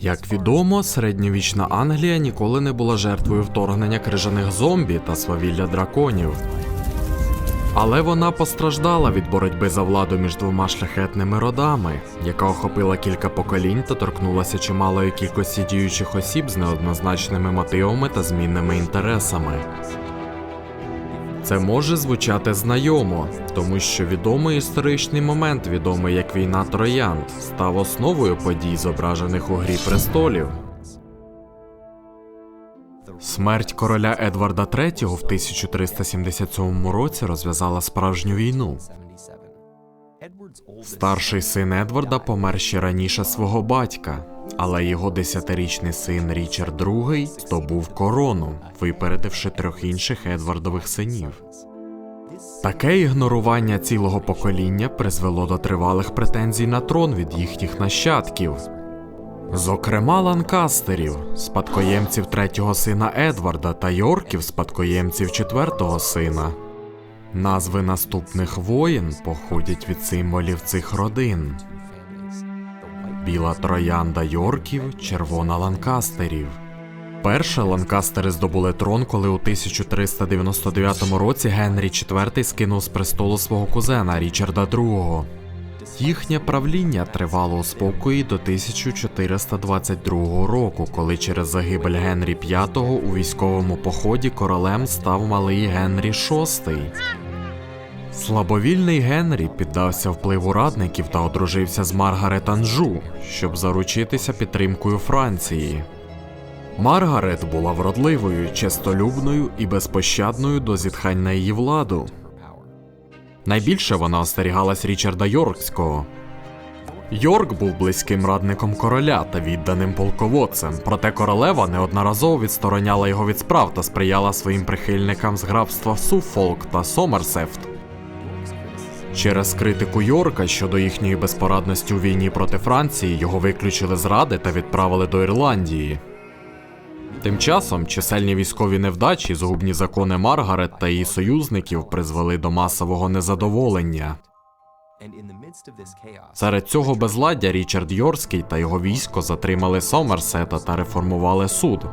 Як відомо, середньовічна Англія ніколи не була жертвою вторгнення крижаних зомбі та свавілля драконів. Але вона постраждала від боротьби за владу між двома шляхетними родами, яка охопила кілька поколінь та торкнулася чималої кількості діючих осіб з неоднозначними мотивами та змінними інтересами. Це може звучати знайомо, тому що відомий історичний момент, відомий як війна троянд, став основою подій, зображених у Грі престолів. Смерть короля Едварда III в 1377 році розв'язала справжню війну. Старший син Едварда помер ще раніше свого батька, але його десятирічний син Річард II здобув корону, випередивши трьох інших Едвардових синів. Таке ігнорування цілого покоління призвело до тривалих претензій на трон від їхніх нащадків. Зокрема, ланкастерів, спадкоємців третього сина Едварда та Йорків, спадкоємців четвертого сина. Назви наступних воїн походять від символів цих родин: біла троянда Йорків, червона ланкастерів. Перше ланкастери здобули трон, коли у 1399 році Генрі IV скинув з престолу свого кузена Річарда II. Їхнє правління тривало у спокої до 1422 року, коли через загибель Генрі V у військовому поході королем став малий Генрі VI. Слабовільний Генрі піддався впливу радників та одружився з Маргарет Анжу, щоб заручитися підтримкою Франції. Маргарет була вродливою, честолюбною і безпощадною до зітхань на її владу. Найбільше вона остерігалась Річарда Йоркського. Йорк був близьким радником короля та відданим полководцем, проте королева неодноразово відстороняла його від справ та сприяла своїм прихильникам з графства Суфолк та Сомерсефт. Через критику Йорка щодо їхньої безпорадності у війні проти Франції його виключили з ради та відправили до Ірландії. Тим часом чисельні військові невдачі, згубні закони Маргарет та її союзників призвели до масового незадоволення. Серед цього безладдя Річард Йорський та його військо затримали Сомерсета та реформували суд.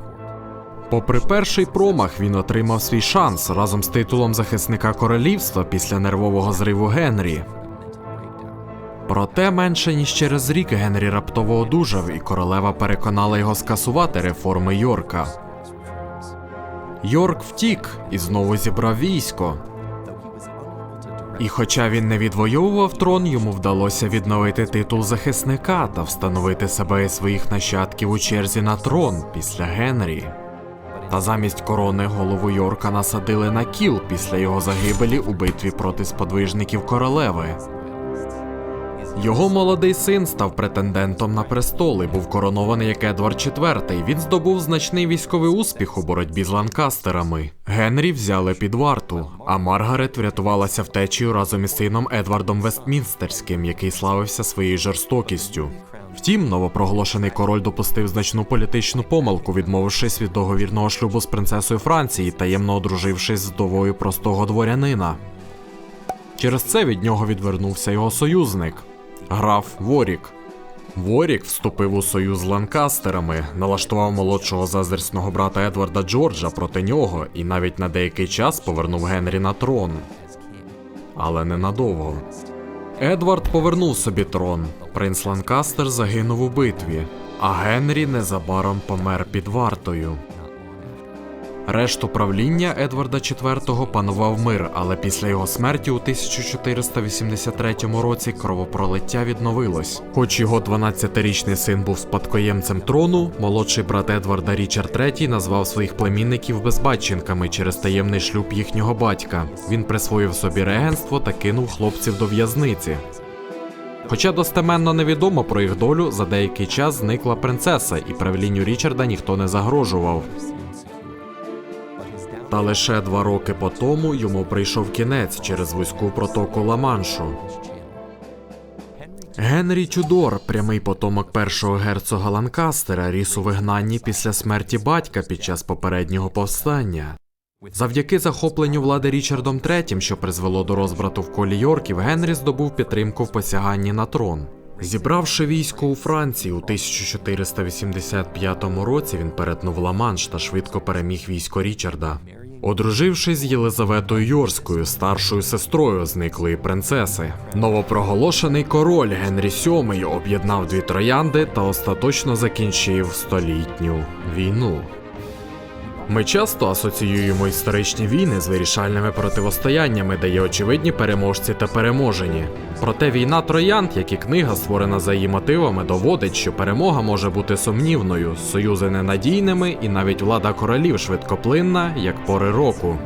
Попри перший промах, він отримав свій шанс разом з титулом захисника королівства після нервового зриву Генрі. Проте менше ніж через рік Генрі раптово одужав, і королева переконала його скасувати реформи Йорка. Йорк втік і знову зібрав військо. І хоча він не відвоював трон, йому вдалося відновити титул захисника та встановити себе і своїх нащадків у черзі на трон після Генрі. Та замість корони голову Йорка насадили на кіл після його загибелі у битві проти сподвижників королеви. Його молодий син став претендентом на престол і був коронований як Едвард IV. Він здобув значний військовий успіх у боротьбі з ланкастерами. Генрі взяли під варту, а Маргарет врятувалася втечею разом із сином Едвардом Вестмінстерським, який славився своєю жорстокістю. Втім, новопроголошений король допустив значну політичну помилку, відмовившись від договірного шлюбу з принцесою Франції, таємно одружившись з вдовою простого дворянина. Через це від нього відвернувся його союзник граф Ворік. Ворік вступив у союз з ланкастерами, налаштував молодшого заздрісного брата Едварда Джорджа проти нього і навіть на деякий час повернув Генрі на трон. Але ненадовго. Едвард повернув собі трон. Принц Ланкастер загинув у битві, а Генрі незабаром помер під вартою. Решту правління Едварда IV панував мир, але після його смерті у 1483 році кровопролиття відновилось. Хоч його 12-річний син був спадкоємцем трону, молодший брат Едварда Річард III назвав своїх племінників безбатченками через таємний шлюб їхнього батька. Він присвоїв собі регенство та кинув хлопців до в'язниці. Хоча достеменно невідомо про їх долю, за деякий час зникла принцеса, і правлінню Річарда ніхто не загрожував. Та лише два роки по тому йому прийшов кінець через вузьку протоку Ла-Маншу. Генрі Тюдор, прямий потомок першого герцога Ланкастера, ріс у вигнанні після смерті батька під час попереднього повстання. Завдяки захопленню влади Річардом III, що призвело до розбрату в колі Йорків, Генрі здобув підтримку в посяганні на трон. Зібравши військо у Франції у 1485 році, він перетнув Ла-Манш та швидко переміг військо Річарда. Одружившись з Єлизаветою Йорською, старшою сестрою зниклої принцеси, новопроголошений король Генрі VII об'єднав дві троянди та остаточно закінчив столітню війну. Ми часто асоціюємо історичні війни з вирішальними противостояннями, де є очевидні переможці та переможені. Проте війна троянд, як і книга, створена за її мотивами, доводить, що перемога може бути сумнівною, союзи ненадійними і навіть влада королів швидкоплинна, як пори року.